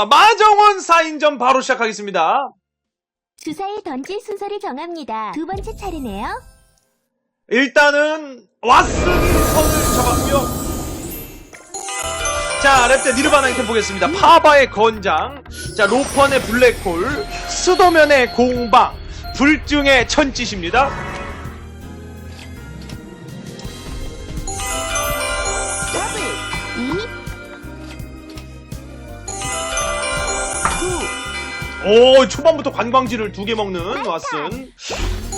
자, 마정원 4인전 바로 시작하겠습니다. 주사위 던질 순서를 정합니다. 두 번째 차례네요. 일단은 왓슨이 선을 잡았고요. 자, 랩때 니르바나 아이템 보겠습니다. 파바의 건장, 자, 로펀의 블랙홀, 수도면의 공방, 불중의 천짓입니다. 오, 초반부터 관광지를 두 개 먹는 왓슨.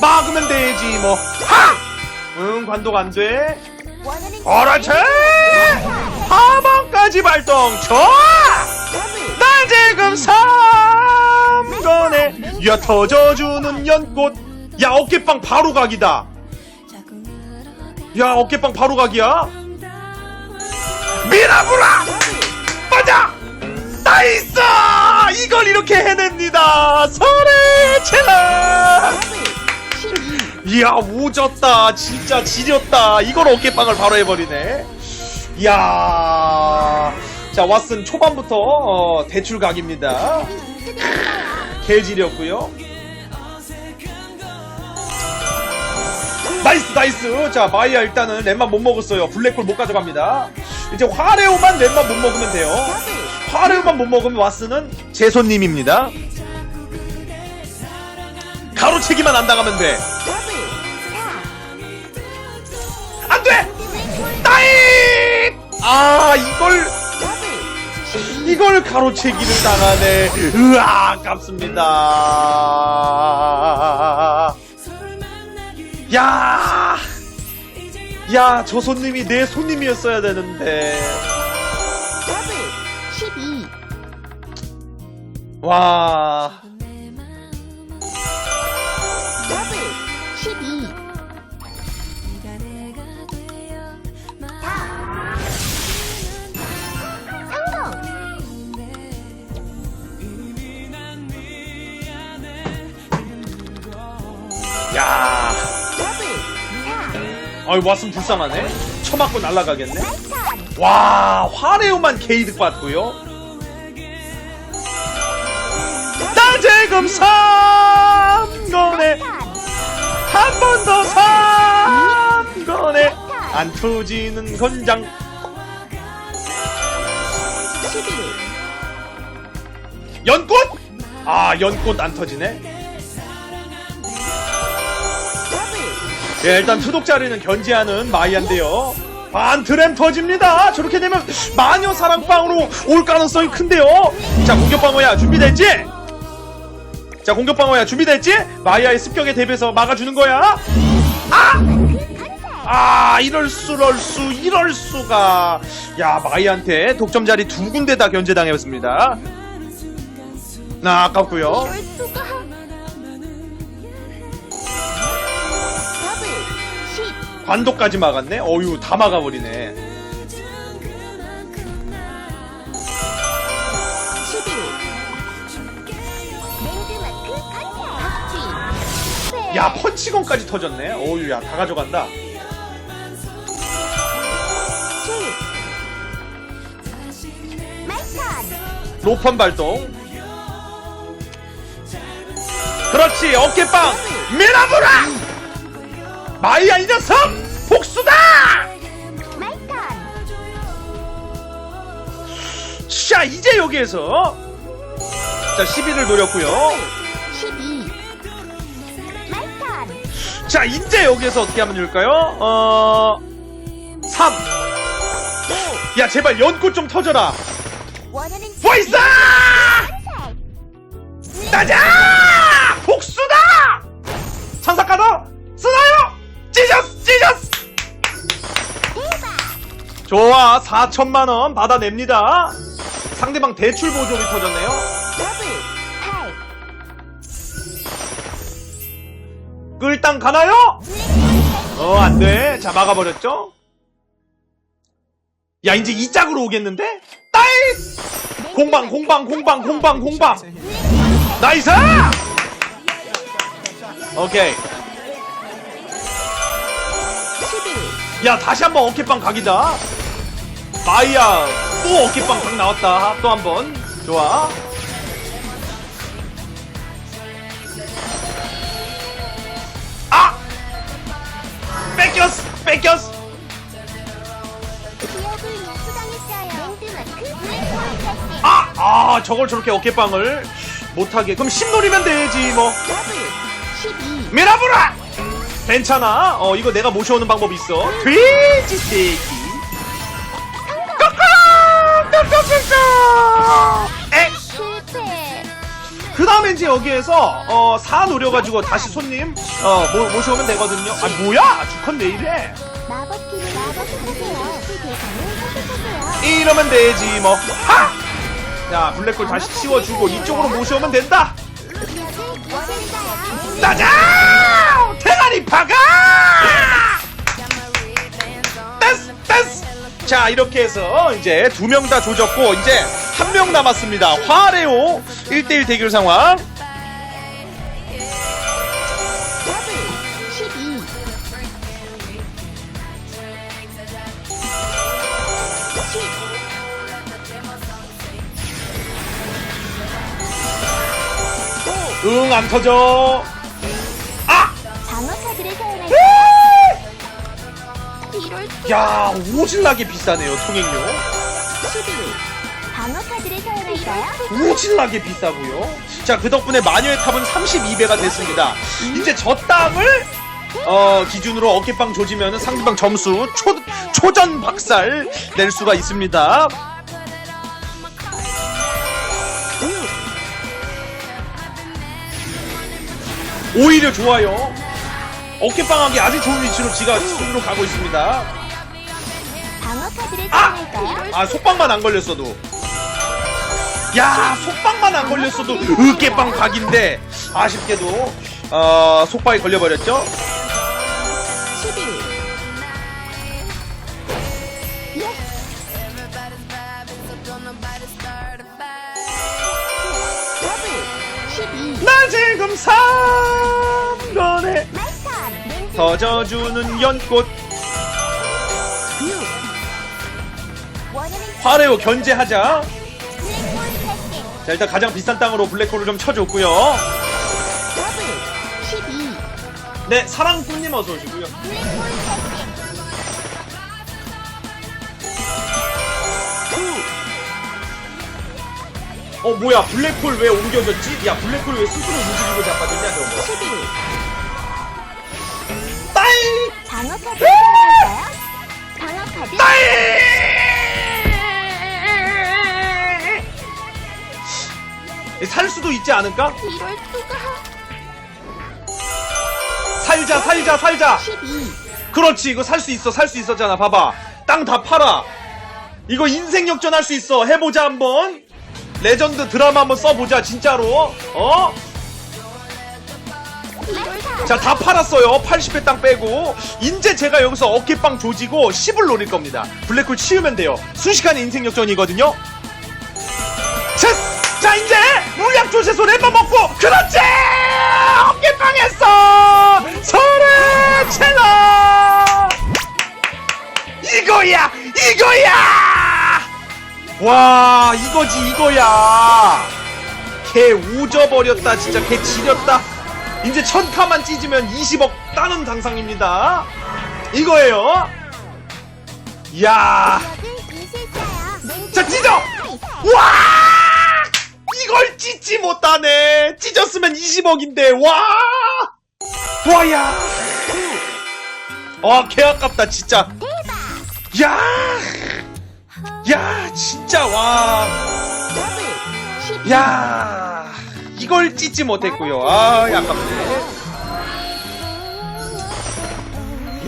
막으면 되지, 뭐. 하! 응, 관독 안 돼. 원하는 그렇지! 하방까지 발동, 좋아! 날 지금 삼건에 야 터져주는 연꽃 야 어깨빵 바로 각이다 야 어깨빵 바로 각이야 미라브라 맞아 나이스 이걸 이렇게 해냅니다. 설의 체라! 더블 12 이야 오졌다. 진짜 지렸다. 이걸 어깨빵을 바로 해버리네. 이야. 자 왓슨 초반부터 어, 대출 각입니다. 개지렸고요. 나이스 나이스. 자 마이야 일단은 랩만 못 먹었어요. 블랙홀 못 가져갑니다. 이제 화레오만 랩만 못 먹으면 돼요 화레오만 못 먹으면 왓슨은 제 손님입니다 가로채기만 안 당하면 돼4 안돼! 나잇! 아 이걸 이걸 가로채기를 당하네. 으아 아깝습니다. 야, 야 저 손님이 내 손님이었어야 되는데. 와, 더블 12 성공 야, 더블 4 어이 왓슨 불쌍하네. 쳐맞고 날아가겠네. 와, 화레오만 개이득 받고요. 지금 삼건에 한 번더 삼건에 안 터지는 건장. 11 연꽃? 아 연꽃 안 터지네. 예, 일단 투독 자리는 견제하는 마이한데요. 반트램 터집니다. 저렇게 되면 마녀 사랑방으로 올 가능성이 큰데요. 자 공격방어야 준비됐지? 자 공격 방어야 준비됐지? 마이아의 습격에 대비해서 막아주는 거야. 아! 아 이럴 수 이럴 수 이럴 수가. 야 마이한테 독점 자리 두 군데 다 견제당했습니다. 나 아깝고요. 더블 10 관도까지 막았네? 어유 다 막아버리네 야 펀치건까지 터졌네. 어유 야다 가져간다. 7 마이턴 로펀 발동. 그렇지 어깨빵. 미라브라! 마이야 이 녀석 복수다! 자 이제 여기에서. 자 11을 노렸고요 자 이제 여기에서 어떻게 하면 좋을까요? 어... 3 야 제발 연꽃 좀 터져라. 보이스! 따자! 복수다! 천사카도 쓰나요? 찢었어 대박 좋아 4천만원 받아냅니다. 상대방 대출 보조금이 터졌네요 끌당 가나요? 어 안 돼. 자 막아버렸죠? 야 이제 이 짝으로 오겠는데? 따이 공방 공방 공방 공방 공방. 나이스! 오케이. 11야 다시 한번 어깨빵 각이다 마이야. 또 어깨빵 각 나왔다. 또 한 번. 좋아. 아! 뺏겼어! 뺏겼어! 기업을 수당했어요. 랜드마크 블랙홀 아! 아, 저걸 저렇게 어깨빵을 못하게. 그럼 10 노리면 되지, 뭐. 더블 12 미라브라! 괜찮아. 어, 이거 내가 모셔오는 방법이 있어. 돼지 새끼. 이제 여기에서, 어, 4 노려가지고 다시 손님, 어, 모, 모셔오면 되거든요. 아, 뭐야! 주컨 왜 이래? 마법기를 마법하세요. 그 대상을 선택하세요. 이러면 되지, 뭐. 하! 자, 블랙홀 다시 치워주고 이쪽으로 모셔오면 된다! 따자! 대가리! 댄스! 댄스! 자, 이렇게 해서 이제 두 명 다 조졌고, 이제 한 명 남았습니다. 화레오 1대1 대결 상황. 더블 12 응, 안 터져. 아! 카드를? 이럴 야, 오질나게 비싸네요, 통행료. 11 방어 카드를 사용할까요? 오질나게 비싸고요. 자, 그 덕분에 마녀의 탑은 32배가 됐습니다. 이제 저 땅을 어, 기준으로 어깨빵 조지면 상대방 점수 초, 초전 박살 낼 수가 있습니다. 오히려 좋아요. 어깨빵하기 아주 좋은 위치로 지가 순으로 가고 있습니다. 방어 카드를 아! 사용할까요? 아 속빵만 안 걸렸어도 야 속빵만 안 걸렸어도 으깨빵 각인데 아쉽게도 어, 속빵이 걸려버렸죠? 11예 더블 12나 지금 삼건에 터져주는 연꽃. 6 원하는 화레오 견제하자 자 일단 가장 비싼 땅으로 블랙홀을 좀 쳐줬고요. 더블 12 네 사랑꾼님 어서 오시고요. 블랙홀 캐스팅 어 뭐야 블랙홀 왜 옮겨졌지? 야 블랙홀 왜 스스로 움직이고 자빠졌냐 저거. 11 따이 방어 카드 사용할까요? 방어 카드 살 수도 있지 않을까? 이럴 수가. 살자 살자 살자. 12 그렇지 이거 살 수 있어 살 수 있었잖아. 봐봐. 땅 다 팔아. 이거 인생 역전 할 수 있어. 해보자 한번. 레전드 드라마 한번 써보자 진짜로. 어? 이럴 수자다 팔았어요. 80회 땅 빼고. 인제 제가 여기서 어깨빵 조지고 10을 노릴 겁니다. 블랙홀 치우면 돼요. 순식간에 인생 역전이거든요. 자, 자 이제 물약 조세소 랩만 먹고 그렇지! 어깨 빵 했어 소래 채널! 이거야! 이거야! 와 이거지 이거야! 개 우져버렸다 진짜. 개 지렸다. 이제 천카만 찢으면 20억 따는 당상입니다. 이거예요. 이야. 카드 있을까요? 자 찢어! 와 이걸 찢지 못하네 찢었으면 20억인데 와 와야 어개 아깝다 진짜 야 야, 진짜, 와. 더블 12 야. 이걸 찢지 못했고요. 아, 아깝네.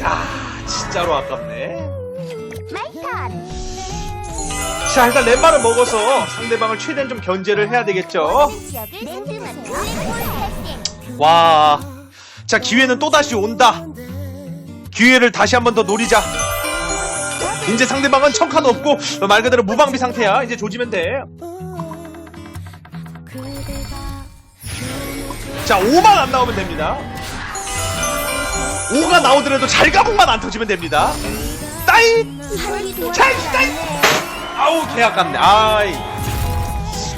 야, 진짜로 아깝네. 자, 일단 lem바를 먹어서 상대방을 최대한 좀 견제를 해야 되겠죠. 와. 자, 기회는 또다시 온다. 기회를 다시 한 번 더 노리자. 이제 상대방은 청카도 없고 말 그대로 무방비 상태야. 이제 조지면 돼. 자, 5만 안 나오면 됩니다. 5가 나오더라도 잘 가봉만 안 터지면 됩니다. 따이! 잘, 따이! 아우, 개 아깝네. 아이.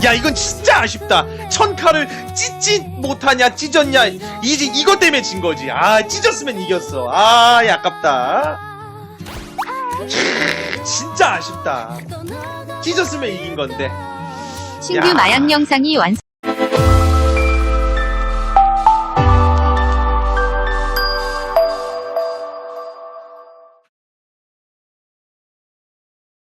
야 이건 진짜 아쉽다. 천칼을 찢지 못하냐 찢었냐 이제 이것 때문에 진 거지. 아 찢었으면 이겼어. 아 아깝다. 진짜 아쉽다. 찢었으면 이긴 건데. 신규 야. 마약 영상이 완성.